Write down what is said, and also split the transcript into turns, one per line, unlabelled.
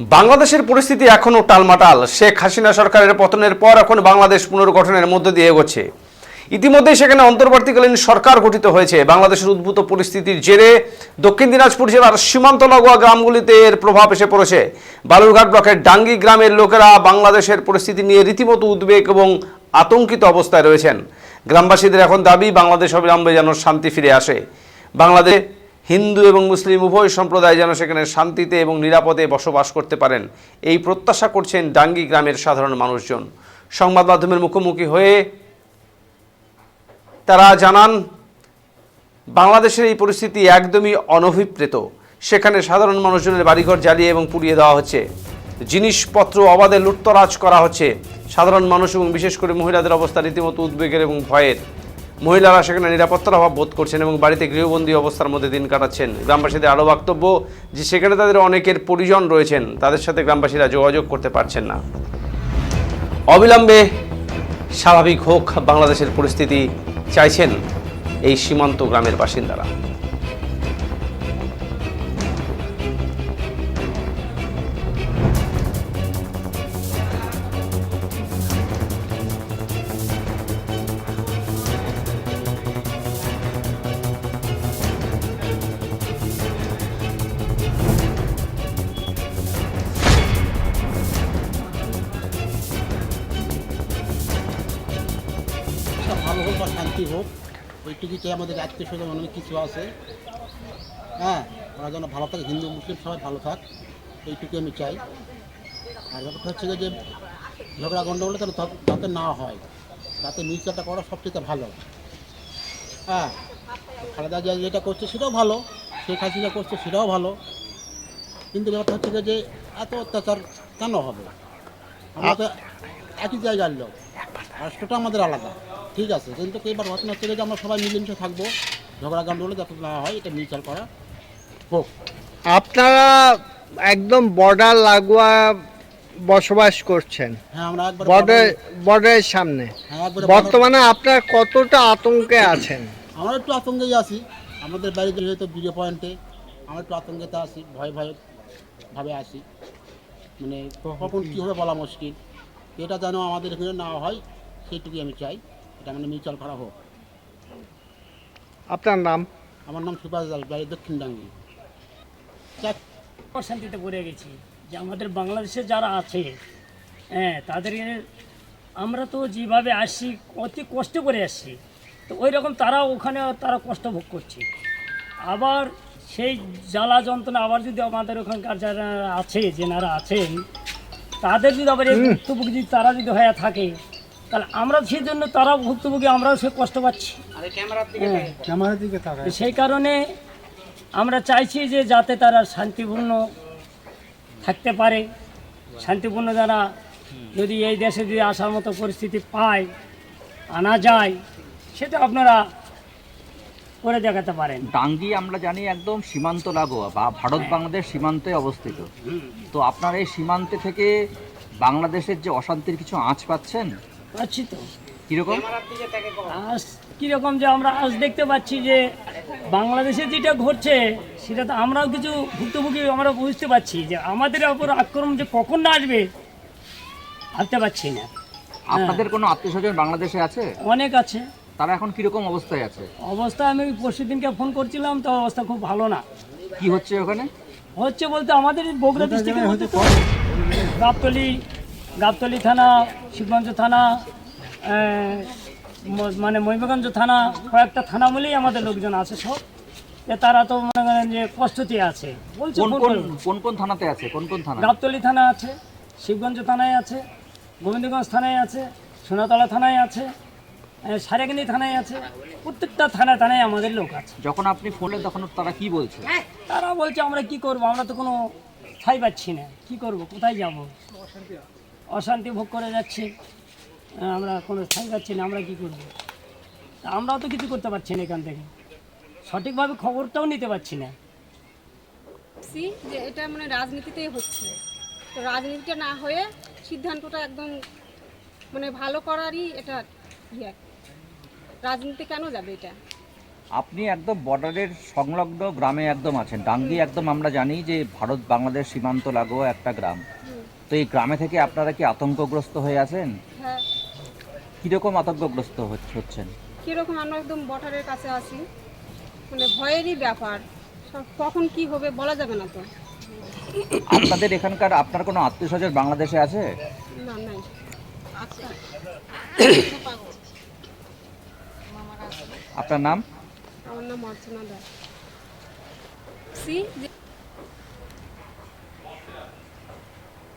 বাংলাদেশের পরিস্থিতি এখনও টালমাটাল। শেখ হাসিনা সরকারের পতনের পর এখন বাংলাদেশ পুনর্গঠনের মধ্য দিয়ে এগোচ্ছে। ইতিমধ্যে সেখানে অন্তর্বর্তীকালীন সরকার গঠিত হয়েছে। বাংলাদেশের উদ্ভূত পরিস্থিতির জেরে দক্ষিণ দিনাজপুর জেলার সীমান্ত লাগোয়া গ্রামগুলিতে এর প্রভাব এসে পড়েছে। বালুরঘাট ব্লকের ডাঙ্গি গ্রামের লোকেরা বাংলাদেশের পরিস্থিতি নিয়ে রীতিমতো উদ্বেগ এবং আতঙ্কিত অবস্থায় রয়েছেন। গ্রামবাসীদের এখন দাবি, বাংলাদেশ অবিলম্বে যেন শান্তি ফিরে আসে। বাংলাদেশ হিন্দু এবং মুসলিম উভয় সম্প্রদায় যেন সেখানে শান্তিতে এবং নিরাপদে বসবাস করতে পারেন, এই প্রত্যাশা করছেন ডাঙ্গি গ্রামের সাধারণ মানুষজন। সংবাদ মাধ্যমের মুখোমুখি হয়ে তারা জানান, বাংলাদেশের এই পরিস্থিতি একদমই অনভিপ্রেত। সেখানে সাধারণ মানুষজনের বাড়িঘর জ্বালিয়ে এবং পুড়িয়ে দেওয়া হচ্ছে। জিনিসপত্র অবাধে লুটতরাজ করা হচ্ছে। সাধারণ মানুষ এবং বিশেষ করে মহিলাদের অবস্থা রীতিমতো উদ্বেগের এবং ভয়ের। মহিলারা সেখানে নিরাপত্তার অভাব বোধ করছেন এবং বাড়িতে গৃহবন্দী অবস্থার মধ্যে দিন কাটাচ্ছেন। গ্রামবাসীদের আরও বক্তব্য যে সেখানে তাদের অনেকের পরিজন রয়েছেন, তাদের সাথে গ্রামবাসীরা যোগাযোগ করতে পারছেন না। অবিলম্বে স্বাভাবিক হোক, বাংলাদেশের পরিস্থিতি চাইছেন এই সীমান্ত গ্রামের বাসিন্দারা।
ভালো হোক বা শান্তি হোক। ওইটুকু চাই আমাদের আত্মীয় স্বজন অনেক কিছু আছে। হ্যাঁ ওরা যেন ভালো থাকে, হিন্দু, মুসলিম সবাই ভালো থাক এইটুকু আমি চাই। আর ব্যাপারটা হচ্ছে যে ঝগড়া গণ্ডগোলে যেন তা- যাতে না হয়, তাতে মিউচুয়ালটা করা সবচেয়ে ভালো। হ্যাঁ খালেদা জিয়া যেটা করছে সেটাও ভালো, শেখ হাসিনা করছে সেটাও ভালো। কিন্তু ব্যাপারটা হচ্ছে যে এত অত্যাচার কেন হবে? আমরা তো একই জায়গার লোক, রাষ্ট্রটা আমাদের আলাদা। ঠিক আছে কিন্তু এবার ঘটনা হচ্ছে যে আমরা সবাই মিলেমিশে থাকব ঝগড়া গন্ডগোলে যাতে না হয় এটা মিউচুয়াল করা হোক।
আপনারা একদম বর্ডার লাগোয়া বসবাস করছেন।
হ্যাঁ আমরা
বর্ডার বর্ডারের সামনে।
হ্যাঁ
বর্তমানে আপনার কতটা আতঙ্কে আছেন?
আমরা একটু আতঙ্কেই আছি। আমাদের বাড়িতে যেহেতু ভিডিও পয়েন্টে আমরা একটু আতঙ্কেতে আছি ভয় ভয় ভাবে আসি মানে কখন কী হবে বলা মুশকিল। এটা যেন আমাদের এখানে না হয় সেইটুকুই আমি চাই। এটা মানে মিউচুয়াল করা হোক।
আপনার নাম?
আমার নাম সুভাষ দাস বাড়ি দক্ষিণ ডাঙ্গি চার
অশান্তিতে পড়ে গেছি যে আমাদের বাংলাদেশে যারা আছে হ্যাঁ তাদের আমরা তো যেভাবে আসছি অতি কষ্ট করে আসছি তো ওই রকম তারা ওখানে তারা কষ্ট ভোগ করছে। আবার সেই জ্বালা যন্ত্রণা আবার যদি আমাদের ওখানকার যারা আছে যেনারা আছেন তাদের যদি আবার যদি তারা যদি হয়ে থাকে তাহলে আমরা সেই জন্য তারাও ভুক্তভোগী আমরাও সে কষ্ট পাচ্ছি। হ্যাঁ। তো সেই কারণে আমরা চাইছি যে যাতে তারা শান্তিপূর্ণ থাকতে পারে। শান্তিপূর্ণ যারা যদি এই দেশে যদি আসার মতো পরিস্থিতি পায় আনা যায় সেটা আপনারা করে দেখাতে পারেন।
ডাঙ্গি আমরা জানি একদম সীমান্ত লাগোয়া বা ভারত বাংলাদেশ সীমান্তে অবস্থিত। তো আপনার এই সীমান্তে থেকে বাংলাদেশের যে অশান্তির কিছু আঁচ পাচ্ছেন?
পাচ্ছি তো।
কীরকম?
আজ কীরকম যে আমরা আজ দেখতে পাচ্ছি যে বাংলাদেশে যেটা ঘটছে সেটা তো আমরাও কিছু ভুক্তভোগী আমরা বুঝতে পারছি যে আমাদের ওপর আক্রমণ যে কখন না আসবে ভাবতে পারছি না।
আপনাদের কোনো আত্মীয় স্বজন বাংলাদেশে আছে?
অনেক আছে।
তারা এখন কীরকম অবস্থায় আছে?
অবস্থা আমি পরশু দিনকে ফোন করছিলাম তো অবস্থা খুব ভালো না।
কি হচ্ছে ওখানে?
হচ্ছে বলতে আমাদের এই বগুড়া ডিস্ট্রিক্টের মধ্যে তো গাবতলি গাবতলি থানা শিবগঞ্জ থানা মানে মহিমগঞ্জ থানা কয়েকটা থানা বলেই আমাদের লোকজন আছে সব। তারা তো মনে করেন যে কষ্টতে আছে। বলছে
কোন কোন থানাতে আছে? কোন কোন থানা?
গাবতলি থানা আছে শিবগঞ্জ থানায় আছে গোবিন্দগঞ্জ থানায় আছে সোনাতলা থানায় আছে সারেগানি থানায় আছে প্রত্যেকটা থানা থানায় আমাদের লোক আছে।
যখন আপনি ফোনে তখন তারা কি বলছে?
তারা বলছে আমরা কি করব? আমরা তো কোনো ঠাই পাচ্ছি না। কি করব? কোথায় যাব? অশান্তি ভোগ করে যাচ্ছে। আমরা কোনো ঠাই পাচ্ছি না আমরা কী করব? তা আমরাও তো কিছু করতে পারছি না এখান থেকে। সঠিকভাবে খবরটাও নিতে পারছি না।
যে এটা মানে রাজনীতিতেই হচ্ছে। তো রাজনীতিটা না হয়ে সিদ্ধান্তটা একদম মানে ভালো করারই এটা ইয়ে। রাজনীতি কেন যাবে এটা?
আপনি একদম বর্ডারের সংলগ্ন গ্রামে একদম আছেন। ডাঙ্গি একদম আমরা জানি যে ভারত বাংলাদেশ সীমান্ত লাগোয়া একটা গ্রাম। তো এই গ্রামে থেকে আপনারা কি আতঙ্কগ্রস্ত হয়ে আছেন?
হ্যাঁ।
কীরকম আতঙ্কগ্রস্ত হচ্ছে- হচ্ছেন?
কীরকম আমরা একদম বর্ডারের কাছে আছি। মানে ভয়েরই ব্যাপার। সব কখন কি হবে বলা যাবে না তো।
আপনাদের এখানকার আপনার কোনো আত্মীয় স্বজন বাংলাদেশে আছে?
না নাই।
আপনার নাম?
আমার নাম অর্চনা দাস। সি